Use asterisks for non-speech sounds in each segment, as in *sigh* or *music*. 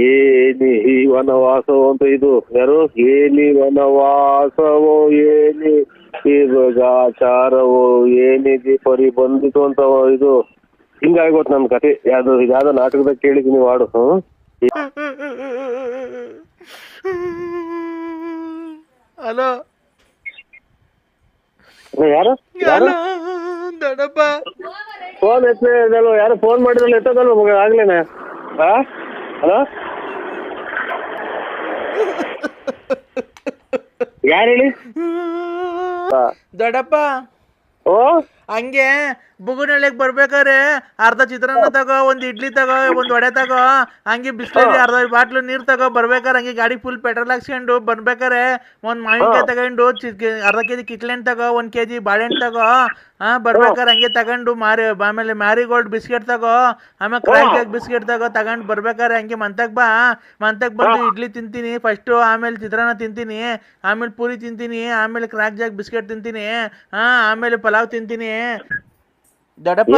ಏನಿ ವನವಾಸವೋ ಅಂತ ಇದು? ಯಾರು? ಏನಿ ವನವಾಸವೋ ಏನಿ ಈ ರೋಗಾಚಾರವೋ ಏನಿದೆ ಪರಿ ಬಂದಿತು ಅಂತ ಇದು? ಹಿಂಗಾಗೋತ್ ನನ್ ಕತೆ ಯಾವ್ದು ಇದಾದ ನಾಟಕದಾಗ ಕೇಳಿದೀನಿ ನೀವು ಹ್ಮ್? ಹಲೋ? ಯಾರು? ದೊಡ್ಡಪ್ಪ. ಫೋನ್ ಎತ್ತಲೇ ಯಾರು ಫೋನ್ ಮಾಡಿದ್ರಲ್ಲ ಎತ್ತದಲ್ವ? ಮಗ ಆಗ್ಲೇನೆ. ಹಾ ಹಲೋ? ಯಾರು ಹೇಳಿ? ದೊಡ್ಡಪ್ಪ. ಓ? ಹಂಗೆ ಬುಗುನಳ್ಳಿಗೆ ಬರ್ಬೇಕಾರೆ ಅರ್ಧ ಚಿತ್ರಾನ್ನ ತಗೋ ಒಂದ್ ಇಡ್ಲಿ ತಗೋ ಒಂದ್ ವಡೆ ತಗೋ ಹಂಗೆ ಬಿಸ್ಲರಿ ಅರ್ಧ ಬಾಟ್ಲು ನೀರ್ ತಗೋ ಬರ್ಬೇಕಾರೆ ಹಂಗೆ ಗಾಡಿ ಫುಲ್ ಪೆಟ್ರೋಲ್ ಹಾಕ್ಸ್ಕೊಂಡು ಬರ್ಬೇಕಾರೆ ಒಂದ್ ಮಾವಿನಕಾಯಿ ತಗೊಂಡು ಚಿ- ಅರ್ಧ ಕೆಜಿ ಕಿತ್ಲೆಹಣ್ಣು ತಗೋ ಒಂದ್ ಕೆಜಿ ಬಾಳೆಹಣ್ಣು ತಗೋ ಹಾ ಬರ್ಬೇಕಾರೆ ಹಂಗೆ ತಗೊಂಡು ಮಾರಿ ಆಮೇಲೆ ಮ್ಯಾರಿಗೋಲ್ಡ್ ಬಿಸ್ಕೆಟ್ ತಗೋ ಆಮೇಲೆ ಕ್ರಾಕ್ ಕೇಕ್ ಬಿಸ್ಕೆಟ್ ತಗೋ ತಗೊಂಡು ಬರ್ಬೇಕಾರೆ ಹಂಗೆ ಮಂತಕ್ ಬಾ ಮಂತಕ್ ಬಂದು ಇಡ್ಲಿ ತಿಂತೀನಿ ಫಸ್ಟು ಆಮೇಲೆ ಚಿತ್ರಾನ್ನ ತಿಂತೀನಿ ಆಮೇಲೆ ಪೂರಿ ತಿಂತೀನಿ ಆಮೇಲೆ ಕ್ರಾಕ್ ಜಾಕ್ ಬಿಸ್ಕೆಟ್ ತಿಂತೀನಿ ಹಾ ಆಮೇಲೆ ಪಲಾವ್ ತಿಂತೀನಿ ದೊಡ್ಡಪ್ಪ?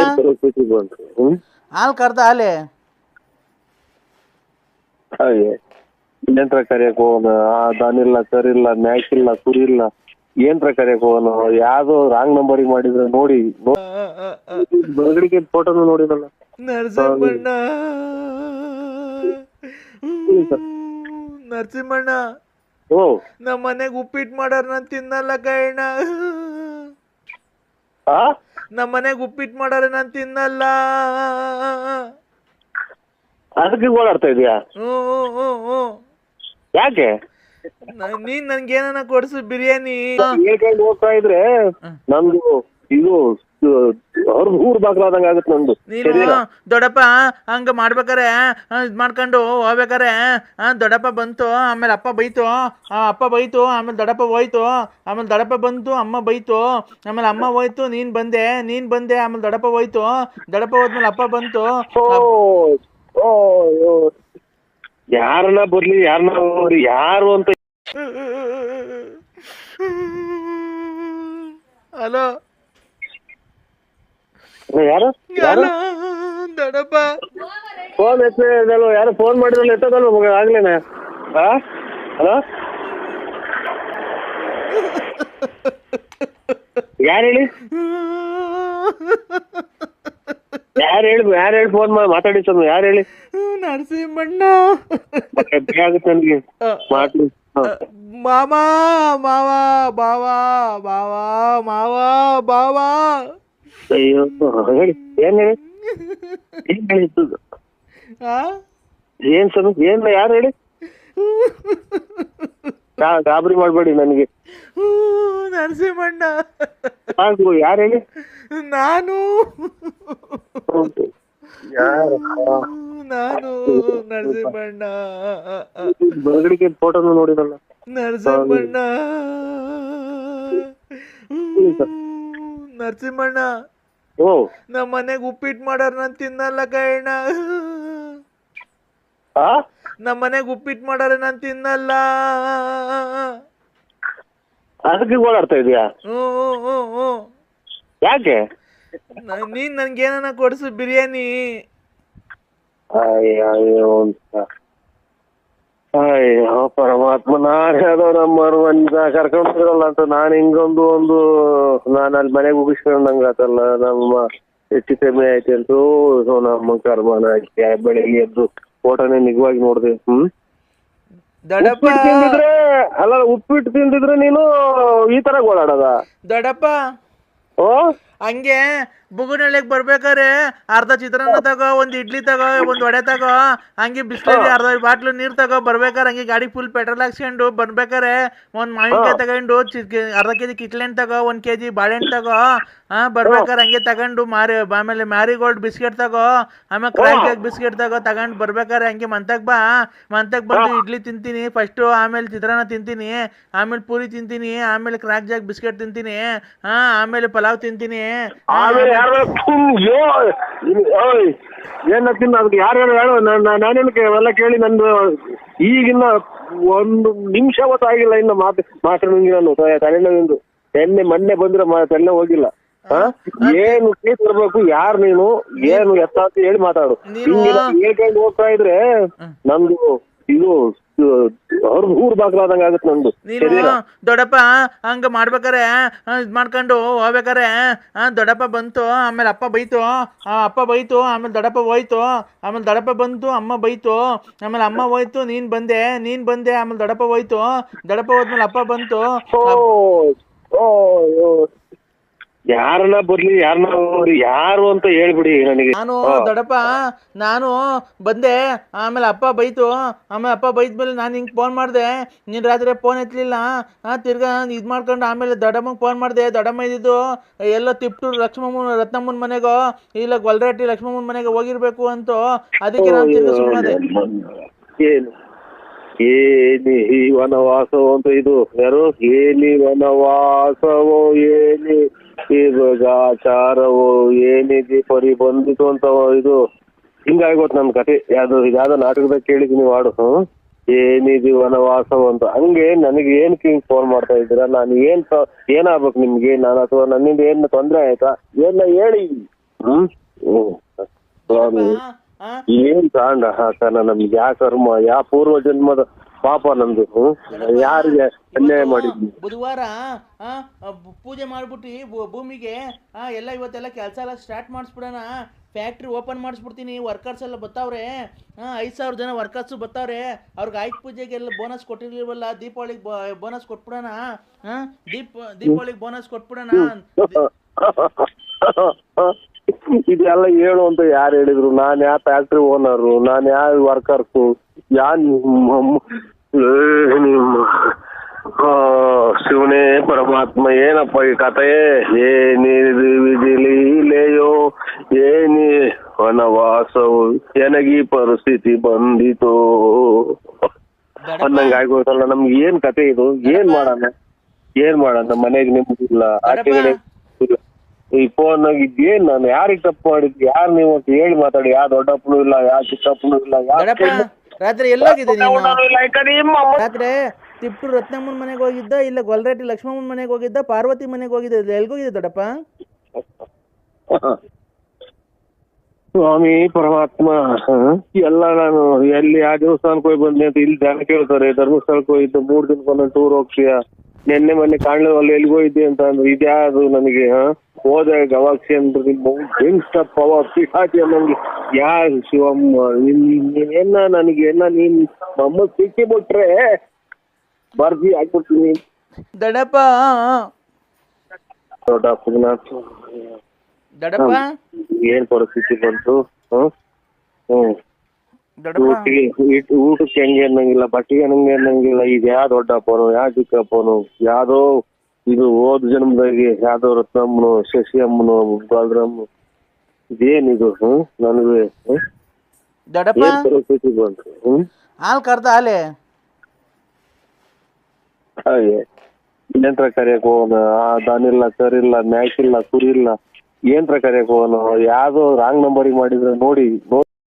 ಹಾಲು ಕರ್ದ ಹಾಲೆ? ಹಾಗೆ ಯಂತ್ರ ಕರಿಯಕ್ ಹೋಗೋಣ ದನಿಲ್ಲ ಕರಿಲ್ಲ ಮ್ಯಾಕಿಲ್ಲ ಕುರಿಲ್ಲ ಏನ್ರ ಕರಿಯಕ್ ಹೋಗೋಣ ಯಾವ್ದೋ ರಾಂಗ್ ನಂಬರಿಗೆ ಮಾಡಿದ್ರೆ ನೋಡಿ ಬೆಳಗಡಿಗೆ ಫೋಟೋನು ನೋಡಿದಲ್ಲ ನರಸಿಂಹಣ್ಣ. ನರಸಿಂಹಣ್ಣ. ಓ. ನಮ್ಮ ಮನೆಗೆ ಉಪ್ಪಿಟ್ಟು ಮಾಡಾರ ನಾನು ತಿನ್ನಲ್ಲ ಕೈಣ್ಣ ಆ? ನಮ್ಮ ಮನೆಗೆ ಉಪ್ಪಿಟ್ಟು ಮಾಡಾರ ನಾನು ತಿನ್ನಲ್ಲ. ಅದಕ್ಕೆ ಓಡಾಡ್ತಾ ಇದೀಯಾ? ಹ್ಞೂ ಹ್ಞೂ ಹ್ಞೂ. ಯಾಕೆ? ನ- ನೀನ್ ನನ್ಗೇನ ಕೊಡ್ಸು ಬಿರಿಯಾನಿ. ಹೇಳ್ಕೊಂಡು ಹೋಗ್ತಾ ಇದ್ರೆ ನಮ್ದು ಇದು ಊರ್ ಬಾಗ್ಲಾದಂಗ ಆಗುತ್ತೆ ನಂದು ನೀನು ದೊಡ್ಡಪ್ಪ ಹಂಗ ಮಾಡ್ಬೇಕಾರೆ ಇದ್ ಮಾಡ್ಕೊಂಡು ಹೋಗ್ಬೇಕಾರೆ ದೊಡ್ಡಪ್ಪ ಬಂತು ಆಮೇಲೆ ಅಪ್ಪ ಬೈತು ಆ, ಅಪ್ಪ ಬೈತು ಆಮೇಲೆ ದೊಡ್ಡಪ್ಪ ಹೋಯ್ತು ಆಮೇಲೆ ದೊಡ್ಡಪ್ಪ ಬಂತು ಅಮ್ಮ ಬೈತು ಆಮೇಲೆ ಅಮ್ಮ ಹೋಯ್ತು ನೀನ್ ಬಂದೆ ನೀನ್ ಬಂದೆ ಆಮೇಲೆ ದೊಡ್ಡಪ್ಪ ಹೋಯ್ತು ದೊಡ್ಡಪ್ಪ ಹೋದ್ಮೇಲೆ ಅಪ್ಪ ಬಂತು. ಯಾರನ್ನ ಬರ್ಲಿ ಯಾರನ್ನ ಯಾರು ಅಂತ ಹಲೋ ಯಾರು? ಫೋನ್ ಎತ್ತಲ್ವ ಯಾರು ಫೋನ್ ಮಾಡಿದ್ರಲ್ಲ ಎತ್ತದಲ್ವ ಮಗ? ಆಗ್ಲೇನೆ. ಹಾ ಹಲೋ? ಯಾರು ಹೇಳಿ? ಯಾರು ಹೇಳಿ? ಯಾರು ಹೇಳಿ ಫೋನ್ ಮಾಡಿ ಮಾತಾಡಿ ಸ್ವಾಮಿ ಯಾರು ಹೇಳಿ? ನರಸಿಂಹಣ್ಣ. ಆಗುತ್ತೆ ನನಗೆ ಮಾತಾಡಿ ಮಾವಾ ಮಾಮ ಮಾವ ಬಾವ ಬಾವ ಮಾವ. ಬಾವ ಅಯ್ಯೋ ಹೇಳಿ ಏನ್ ಹೇಳಿ? ಏನ್ ಹೇಳಿದ್ದು ಆ? ಏನ್ ಸ್ವಾಮಿ ಏನ್ ಯಾರು ಹೇಳಿ? ಆ ಗಾಬರಿ ಮಾಡ್ಬೇಡಿ ನನಗೆ. ಹೂ, ನರಸಿಂಹಣ್ಣ. ಸಾಕು ಯಾರು ಹೇಳಿ? ನಾನು. ಯಾರು? ನಾನು ನರಸಿಂಹಣ್ಣ. ಬೆಳಗಡಿಗೆ ಫೋಟೋನು ನೋಡಿರಲ್ಲ. ನರಸಿಂಹಣ್ಣ. ನರಸಿಂಹಣ್ಣ. ಓ. ನಮ್ಮ ಮನೆಗ್ ಉಪ್ಪಿಟ್ಟು ಮಾಡಾರ ನಾನ್ ತಿನ್ನಲ್ಲ ಕೈಣ್ಣ ಆ? ನಮ್ಮ ಮನೆಗೆ ಉಪ್ಪಿಟ್ಟು ಮಾಡಾರ ನಾನ್ ತಿನ್ನಲ್ಲ. ಅದಕ್ಕೆ ಓಡಾಡ್ತಾ ಇದೀಯಾ? ಹ್ಞೂ ಹ್ಞೂ ಹ್ಞೂ ಯಾಕೆ? ನ- ನೀನ್ ಏನನ ಕೊಡ್ಸು ಬಿರಿಯಾನಿ. ಅಯ್ಯೋ ಅಯ್ಯೋ ಅಂತ. ಅಯ್ಯೋ ಪರಮಾತ್ಮ ನಾನ್ ಯಾವುದೋ ನಮ್ಮ ಒಂದ ಕರ್ಕೊಂಡಿರಲ್ಲ ಅಂತ ನಾನು ಹಿಂಗೊಂದು ಒಂದು ನಾನು ಅಲ್ಲಿ ಮನೆಗೆ ಮುಗಿಸ್ಕೊಂಡಂಗ ಆತಲ್ಲ ನಮ್ಮ ಹೆಚ್ಚು ಕಮ್ಮಿ ಆಯ್ತು ಅಂತ ನಮ್ಮ ಕರ್ಮನ ಬೆಳಿಗ್ಗೆ ಎದ್ದು ಫೋಟೋನೇ ನಿಜವಾಗಿ ನೋಡಿದೆ ಹ್ಮ್? ದೊಡ್ಡಪ್ಪ! ತಿಂದಿದ್ರೆ ಅಲ್ಲ ಉಪ್ಪಿಟ್ಟು ತಿಂದಿದ್ರೆ ನೀನು ಈ ತರ ಓಡಾಡದ? ದೊಡ್ಡಪ್ಪ! ಓ? ಹಂಗೆ ಬುಗುನಳ್ಳಿಗೆ ಬರ್ಬೇಕಾರೆ ಅರ್ಧ ಚಿತ್ರಾನ್ನ ತಗೋ ಒಂದ್ ಇಡ್ಲಿ ತಗೋ ಒಂದ್ ವಡೆ ತಗೋ ಹಂಗೆ ಬಿಸ್ಲರಿ ಅರ್ಧ ಬಾಟ್ಲು ನೀರ್ ತಗೋ ಬರ್ಬೇಕಾರೆ ಹಂಗೆ ಗಾಡಿ ಫುಲ್ ಪೆಟ್ರೋಲ್ ಹಾಕ್ಸ್ಕೊಂಡು ಬರ್ಬೇಕಾರೆ ಒಂದ್ ಮಾವಿನಕಾಯಿ ತಗೊಂಡು ಕೆ- ಅರ್ಧ ಕೆಜಿ ತಗೋ ತಗೋ ಒಂದ್ ಕೆಜಿ ಬಾಳೆಹಣ್ಣು ತಗೋ ಹಾ ಬರ್ಬೇಕಾರೆ ಹಂಗೆ ತಗೊಂಡು ಮಾರಿ ಆಮೇಲೆ ಮ್ಯಾರಿಗೋಲ್ಡ್ ಬಿಸ್ಕೆಟ್ ತಗೋ ಆಮೇಲೆ ಕ್ರಾಕ್ ಕೇಕ್ ಬಿಸ್ಕೆಟ್ ತಗೋ ತಗೊಂಡು ಬರ್ಬೇಕಾರೆ ಹಂಗೆ ಮಂತಕ್ ಬಾ ಮಂತಕ್ ಬಂದು ಇಡ್ಲಿ ತಿಂತೀನಿ ಫಸ್ಟು ಆಮೇಲೆ ಚಿತ್ರಾನ್ನ ತಿಂತೀನಿ ಆಮೇಲೆ ಪೂರಿ ತಿಂತೀನಿ ಆಮೇಲೆ ಕ್ರಾಕ್ ಜಾಕ್ ಬಿಸ್ಕೆಟ್ ತಿಂತೀನಿ ಹಾ ಆಮೇಲೆ ಪಲಾವ್ ತಿಂತೀನಿ ಆಮೇಲೆ ಯಾರೋ ಯೋ ಓಯ್ ಏನ ತಿನ್ನ ಅದಕ್ಕೆ? ಯಾರು ಹೇಳು ಹೇಳು ನಾನೇನಕ್ಕೆ ಅವೆಲ್ಲ ಕೇಳಿ ನಂದು ಈಗಿನ್ನ ಒಂದು ನಿಮಿಷ ಗೊತ್ತಾಗಿಲ್ಲ ಆಗಿಲ್ಲ ಇನ್ನು ಮಾತು ಮಾತಾಡಂಗಿ ನಾನು ತಲೆನೋವಿಂದು ಎಣ್ಣೆ ಮೊನ್ನೆ ಬಂದ್ರೆ ತಲೆ ಹೋಗಿಲ್ಲ. ಹಾ? ಏನು ಕೇಸ್ ಬರ್ಬೇಕು ಯಾರು ನೀನು? ಏನು ಎತ್ತ ಅಂತ ಹೇಳಿ ಮಾತಾಡು. ನೀನು- ಹಿಂಗೆ ನಾನು ಹೇಳ್ಕೊಂಡು ಹೋಗ್ತಾ ಇದ್ರೆ ನಂದು ಇದು ಅವ್ರ ಊರ್ ಬಾಗ್ಲಾದಂಗ ಆಗತ್ತೆ ನಂದು ನೀನು ದೊಡ್ಡಪ್ಪ ಹಂಗ ಮಾಡ್ಬೇಕಾರೆ ಇದ್ ಮಾಡ್ಕೊಂಡು ಹೋಗ್ಬೇಕಾರೆ ಆ, ದೊಡ್ಡಪ್ಪ ಬಂತು ಆಮೇಲೆ ಅಪ್ಪ ಬೈತು ಆ, ಅಪ್ಪ ಬೈತು ಆಮೇಲೆ ದೊಡ್ಡಪ್ಪ ಹೋಯ್ತು ಆಮೇಲೆ ದೊಡ್ಡಪ್ಪ ಬಂತು ಅಮ್ಮ ಬೈತು ಆಮೇಲೆ ಅಮ್ಮ ಹೋಯ್ತು ನೀನ್ ಬಂದೆ ನೀನ್ ಬಂದೆ ಆಮೇಲೆ ದೊಡ್ಡಪ್ಪ ಹೋಯ್ತು ದೊಡ್ಡಪ್ಪ ಹೋದ್ಮೇಲೆ ಅಪ್ಪ ಬಂತು ಓ ಓ ಓ. ಯಾರನ್ನ ಬರ್ಲಿ ಯಾರನ್ನ ಹೋಗ್ಲಿ ಯಾರು ಅಂತ ಹೇಳ್ಬಿಡಿ ನನಗೆ. ನಾನು ದೊಡ್ಡಪ್ಪ ನಾನು ಬಂದೆ ಆಮೇಲೆ ಅಪ್ಪ ಬೈತು ಆಮೇಲೆ ಅಪ್ಪ ಬೈದ್ಮೇಲೆ ನಾನು ಹಿಂಗೆ ಫೋನ್ ಮಾಡಿದೆ. ನೀನು ರಾತ್ರಿ ಫೋನ್ ಎತ್ತಲಿಲ್ಲ ಆ ತಿರ್ಗಾ ಇದು ಮಾಡ್ಕೊಂಡು ಆಮೇಲೆ ದೊಡ್ಡಮ್ಮಂಗೆ ಫೋನ್ ಮಾಡಿದೆ. ದೊಡ್ಡಮ್ಮ ಇದ್ದಿದ್ದು ಎಲ್ಲ ತಿಪ್ಟು ಲಕ್ಷ್ಮಮ್ಮನ ರತ್ನಮ್ಮನ ಮನೆಗೋ ಇಲ್ಲ ಗೊಲ್ರಟ್ಟಿ ಲಕ್ಷ್ಮಮ್ಮನ ಮನೆಗೆ ಹೋಗಿರ್ಬೇಕು ಅಂತ ಅದಕ್ಕೆ ನಾನು ತಿರ್ಗಾ ಸುಮ್ಮನೆ ಏನು? ಏನಿ ವನವಾಸವೋ ಅಂತ ಇದು ಯಾರು? ಏನಿ ವನವಾಸವೋ ಏನಿ ಆಚಾರವೋ ಏನಿದೆ ಪರಿ ಬಂದಿತು ಅಂತ ಇದು ಹಿಂಗಾಗೋತ್ ನನ್ ಕತೆ ಯಾವ್ದು ಯಾವ್ದೋ ನಾಟಕದಾಗ ಕೇಳಿದೀನಿ ಹಾಡು ಏನಿದು ವನವಾಸ ವನವಾಸವೋ ಅಂತ. ಹಂಗೆ ನನಗೆ ಏನ್ ಕಿಂಗ್ ಫೋನ್ ಮಾಡ್ತಾ ಇದ್ದೀರಾ? ನಾನು ಏನ್ ಏನಾಗ್ಬೇಕು ನಿಮ್ಗೆ? ನಾನು ಅಥವಾ ನನ್ನಿಂದ ಏನ್ ತೊಂದ್ರೆ ಆಯ್ತಾ? ಏನ ಹೇಳಿ. ಹ್ಮ್? ಸ್ವಾಮಿ ಏನ್ ಕಾಂಡ ಸರ್ ನಮ್ಗೆ ಯಾ ಕರ್ಮ ಯಾ ಪೂರ್ವ ಜನ್ಮದ ಪಾಪ ನಮ್ದು. ಯಾರಿಗೆ ಅನ್ಯಾಯ ಮಾಡಿದ್ವಿ. ಬುಧವಾರ ಆ, ಬು- ಪೂಜೆ ಮಾಡ್ಬಿಟ್ಟು ಭೂ- ಭೂಮಿಗೆ ಆ, ಎಲ್ಲ ಇವತ್ತೆಲ್ಲ ಕೆಲಸ ಎಲ್ಲ ಸ್ಟಾರ್ಟ್ ಮಾಡಿಸ್ಬಿಡೋಣ. ಫ್ಯಾಕ್ಟ್ರಿ ಓಪನ್ ಮಾಡಿಸ್ಬಿಡ್ತೀನಿ ವರ್ಕರ್ಸ್ ಎಲ್ಲ ಬರ್ತಾವ್ರೆ ಐದು ಸಾವಿರ ಜನ ವರ್ಕರ್ಸು ಬರ್ತಾವ್ರೆ ಅವ್ರಿಗೆ ಆಯ್ತು ಪೂಜೆಗೆಲ್ಲ ಬೋನಸ್ ಕೊಟ್ಟಿರ್ಲಿಲ್ವಲ್ಲ ದೀಪಾವಳಿಗೆ ಬೋನಸ್ ಕೊಟ್ಬಿಡೋಣ. ದೀಪ ದೀಪಾವಳಿಗೆ ಬೋನಸ್ ಕೊಟ್ಬಿಡೋಣ. ಇದೆಲ್ಲ ಹೇಳು ಅಂತ ಯಾರು ಹೇಳಿದ್ರು. ನಾನ್ ಯಾ ಫ್ಯಾಕ್ಟ್ರಿ ಓನರು ನಾನ್ ಯಾವ ವರ್ಕರ್ಸು ಯಾ ನಿಮ್ಮ ಶಿವನೇ ಪರಮಾತ್ಮ ಏನಪ್ಪ ಈ ಕತೆ ಏನಿದು ವಿಧಿಲೀಲೆಯೋ ಏನಿ ವನವಾಸವು ಎನಗಿ ಪರಿಸ್ಥಿತಿ ಬಂದಿತು? ಅನ್ನಂಗ ಆಗೋಯ್ತಲ್ಲ ನಮ್ಗೆ ಏನ್ ಕತೆ ಇದು? ಏನ್ ಮಾಡೋಣ? ಏನ್ ಮಾಡೋಣ? ಮನೆಗೆ ನೆಮ್ಮದಿಲ್ಲ ಆಚೆ ಇಲ್ಲ. ಈ ಫೋನ್ ಏನ್ ನಾನು? ಯಾರಿಗೆ ತಪ್ಪು ಮಾಡಿದ್ವಿ ಯಾರು ನೀವು ಅಂತ ಹೇಳಿ ಮಾತಾಡಿ. ಯಾವ ದೊಡ್ಡಪ್ಪನು ಇಲ್ಲ ಯಾವ ಚಿಕ್ಕಪ್ಪನು ಇಲ್ಲ ಯಾವ ರಾತ್ರಿ ಎಲ್ಲೋಗಿದ್ದೆ ನೀನು? ರಾತ್ರಿ ತಿಪ್ಪು ರತ್ನಮ್ಮನ ಮನೆಗೆ ಹೋಗಿದ್ದ ಇಲ್ಲ ಗೊಲ್ರಟ್ಟಿ ಲಕ್ಷ್ಮಮ್ಮನ ಮನೆಗೆ ಹೋಗಿದ್ದ ಪಾರ್ವತಿ ಮನೆಗೆ ಹೋಗಿದ್ದ ಎಲ್ಗೋಗಿದ್ದೆ ದೊಡ್ಡಪ್ಪ? *laughs* ಸ್ವಾಮಿ ಪರಮಾತ್ಮ ಎಲ್ಲ ನಾನು ಎಲ್ಲಿ ಆ ದೇವಸ್ಥಾನಕ್ಕೆ ಹೋಗಿ ಬಂದೆ ಅಂತ ಇಲ್ಲಿ ಧ್ಯಾನ ಕೇಳ್ತಾರೆ ಧರ್ಮಸ್ಥಳಕ್ಕೆ ಹೋಗಿದ್ದು ಮೂರ್ ದಿನಕ್ಕೊಂದೊಂದು ಟೂರ್ ಹೋಗ್ತೀಯ? ನಿನ್ನೆ ಮೊನ್ನೆ ಕಾಣಲು ಅಲ್ಲಿ ಎಲ್ಲಿಗೋ ಹೋಗಿದ್ದೆ ಅಂತ ಅಂದ್ರೆ ಇದ್ಯಾವುದು ನನಗೆ ಹೋದ ಗವಾಕ್ಷಿ ಅಂದ್ರೆ ಪವರ್ ಅವ ಪಿಹಾಟಿ ಅನ್ನಂಗೆ ಯಾರು ಶಿವಮ್ಮ? ನಿನ್- ನೀನೇನ ನನಗೆ ಏನ ನೀನ್ ನಮ್ಮ ಸಿಕ್ಕಿ ಬಿಟ್ರೆ ಬರ್ದಿ ಹಾಕ್ಬಿಡ್ತೀನಿ ದಡಪ್ಪ. ದೊಡ್ಡ ಪುಣ್ಯಾತ್ಮ. ದೊಡ್ಡಪ್ಪ ಏನ್ ಪರಿಸ್ಥಿತಿ ಬಂತು? ಹ್ಮ್ ಹ್ಮ್. ಊಟಕ್ಕೆ ಹೆಂಗೆ ಅನ್ನಂಗಿಲ್ಲ ಬಟ್ಟೆಗೆ ಹಂಗೆ ಅನ್ನಂಗಿಲ್ಲ ಈಗ ಯಾ ದೊಡ್ಡಪ್ಪನು ಯಾ ಚಿಕ್ಕಪ್ಪನು ಯಾವ್ದೋ ಇದು ಹೋದ್ ಜನ್ಮದಾಗಿ ಯಾವ್ದೋ ರತ್ನಮ್ಮನು ಶಶಿ ಅಮ್ಮನು ಬಾಲರಮ್ಮ ಇದೇನಿದು ಹ್ಮ್ ನನಗೆ ಏನ್ ಪರಿಸ್ಥಿತಿ ಬಂತು ಹ್ಮ್? ಹಾಲು ಕರ್ದ ಹಾಲೆ. ಹಾಗೆ. ಏನ್ರ ಕರಿಯಕ್ ಹೋಗೋಣ ಆ ದನಿಲ್ಲ ಕರಿಲ್ಲ ಮ್ಯಾಕಿಲ್ಲ ಕುರಿಲ್ಲ ಏನ್ರ ಕರಿಯಕ್ ಹೋಗೋಣ ಯಾವ್ದೋ ರಾಂಗ್ ನಂಬರಿಗೆ ಮಾಡಿದ್ರೆ ನೋಡಿ.